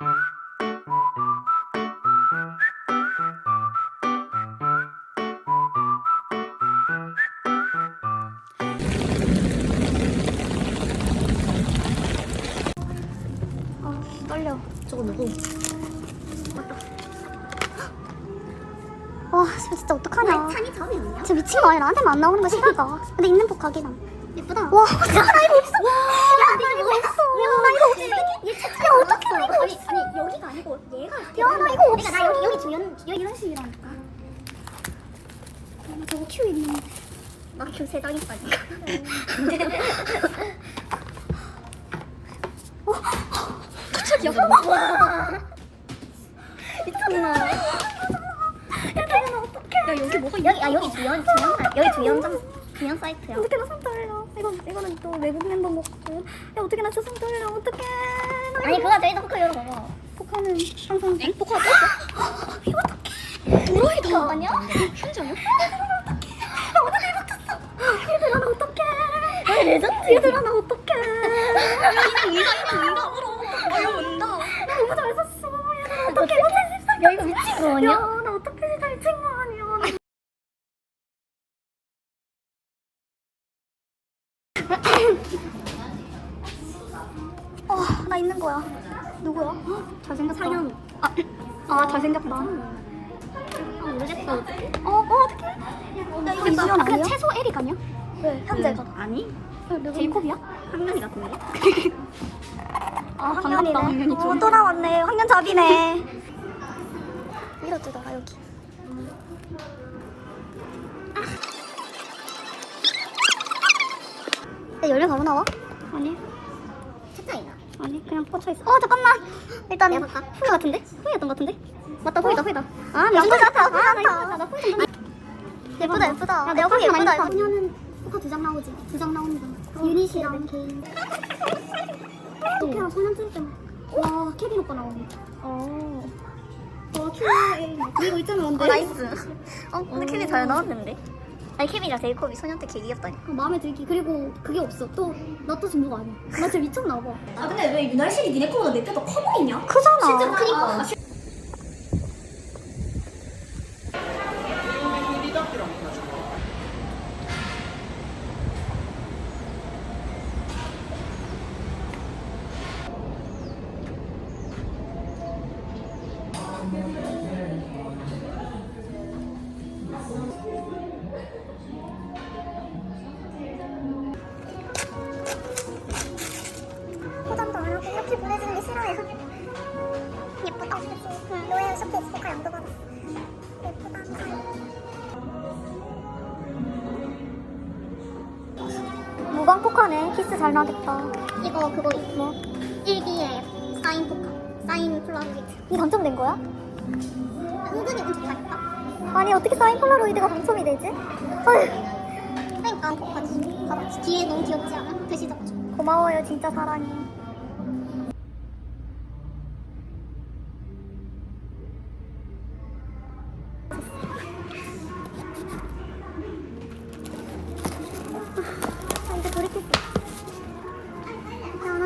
아 떨려. 저거 누구? 와 진짜 어떡하냐. 찬이 저음이었냐? 진짜 미친 거 아니야? 나한테만 안 나오는 거 싫을까? 근데 있는 폭 각이다. 예쁘다. 와, 어떡하 나 이거 없어. 야, 나 이거 없어. 야, 나 이거 없어. 야, 어떡해, 나 이거 아니. 아니 여기가 아니고 얘가. 야, 나 이거. 그러니까 나 여기 여기 주연 여기 이런 식이라니까. 나 저거 큐 있는데. 나 교세 당했다니까. 갑자기야? 미쳤나? 야, 여기 뭐가 여기 아 여기 주연 주연 사- 여기 주연점 주연 사이트야. 어떻게 나손 떨려? 이거 이거는 또 외국 멤버 먹고. 야, 어떻게 나손 떨려? 어떡해. 나 아니 그거 저희도 포카 열어봐봐. 포카는 항상 엥? 포카 이거 어떡해. 우라이다. 아니야? 얘들아, 나 어떡해. 아니 레전드. 얘들아, 나 어떡해. 이거 이거 울어. 아 이거 온다. 나 너무 잘 썼어. 얘들아, 어떡해. 야 이거 미친 거 아니야? 어, 나 있는 거야. 누구야? 잘생겼다. 상현. 아, 아 잘생겼다. 아 모르겠어. 어, 어, 어떡해. 야, 이거 이수연 아니야? 최소 에릭 아니야? 왜? 현재가. 아니? 제이콥이야? 학년이 같은데? 아, 반갑다, 황년이 어, 좀. 또 나왔네. 황년잡이네. 밀어주다가 여기. 야, 열려 바로 나와? 아니, 책장이다. 아니, 그냥 꽂혀 있어. 어, 잠깐만. 일단 내가 볼까? 후회 같은데? 후회였던 것 같은데? 맞다 후이다 후이다. 아, 나쁘지 않다. 나쁘지 아, 않다. 나 나쁘지 않다. 예쁘다, 예쁘다. 야, 내가 보기엔 예쁘다. 소녀는 포카 두장 나오지? 두 장 나옵니다. 유닛이랑 개인. 포카랑 소년 뜰 때. 와, 케빈 오빠 나오네. 어. 와, 큐에. 이거 있잖아, 어 근데. 나이스. 어 근데 케빈 잘 나왔는데. 아니 케빈이랑 제이콥이 소년 때 개 귀엽다니까. 어, 마음에 들기. 그리고 그게 없어. 또, 나또 진보가 아니야. 나 진짜 미쳤나 봐. 아 근데 왜 윤활실이 니네 거보다 내 때가 커 보이냐? 크잖아. 실제로 크니까 포장 응, 로얄 쇼핑 포카 양도 받았어. 예쁘다. 무광 포카네. 키스 잘 나겠다. 이거 그거 뭐 일기에 사인 포카 사인 폴라로이드. 이 당첨된 거야? 은근히 운 좋다니까. 아니 어떻게 사인 폴라로이드가 당첨이 되지? 어휴, 그러니까 포카지. 봐봐 뒤에 너무 귀엽지 않아? 글씨 적어줘. 고마워요 진짜 사랑해.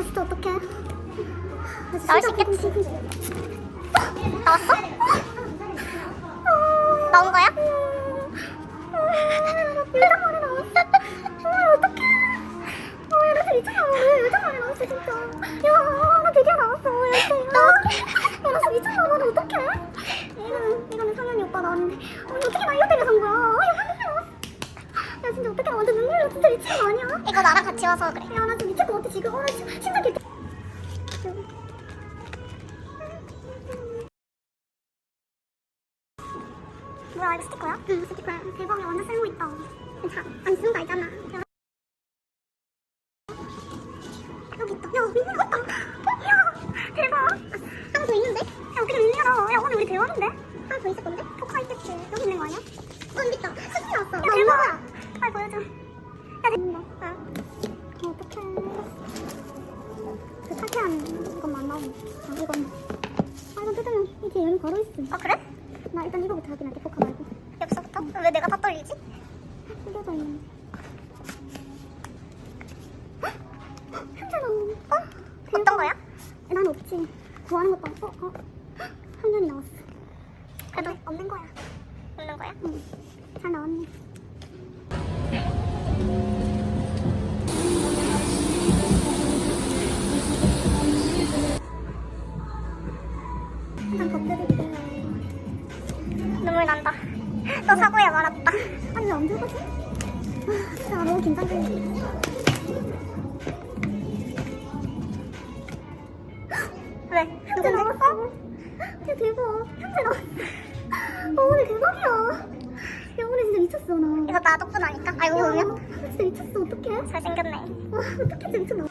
진짜 어떡해. 나 진짜 나올 수 있겠지? 기분 탓이야. 나왔어? 나온 거야? 나. 진짜 미친 거 아니야? 이거 나랑 같이 와서 그래. 야, 나 진짜 미칠 것 같아, 지금. 아, 나 진짜 심장 개. 뭐야, 이거 스티커야? 응, 스티커야. 대박이야, 완전 쓸모 있다. 자, 안 쓰는 거 알잖아. 여기 있다. 야, 민민이. 어, 야, 대박. 하나 더 있는데? 야, 어떻게 민민아. 야, 오늘 우리 대화인데? 하나 더 있을 건데? 포카 있겠지. 여기 있는 거 아니야? 어, 여기 있다. 사진 나왔어. 야, 대박. 빨리 보여줘. 어떡해. 그 사기한 이것만 나오네. 아, 이건. 아, 이건 뜯으면 이게 바로 있음. 아 그래? 나 일단 이거부터 확인할게, 포카 말고. 여기서부터? 왜 내가 다 떨리지? 숨겨져 있는. 현재 나오네. 어떤 거야? 난 없지. 구하는 것도 어? 어? 한 잔이 나왔어 그래도 없는 거야 없는 거야? 응 눈물 난다. 또 사고에 말았다. 아니 왜 언제 가지? 아, 진짜 너무 긴장되네 왜? 현재 나왔어? 야 대박. 현재 나왔어 어 오늘 대박이야. 야 오늘 진짜 미쳤어 나. 이거 나 덕분 아닐까? 알고 보면? 진짜 미쳤어. 어떡해? 잘생겼네. 와 어떡해 진짜. 미쳤나 게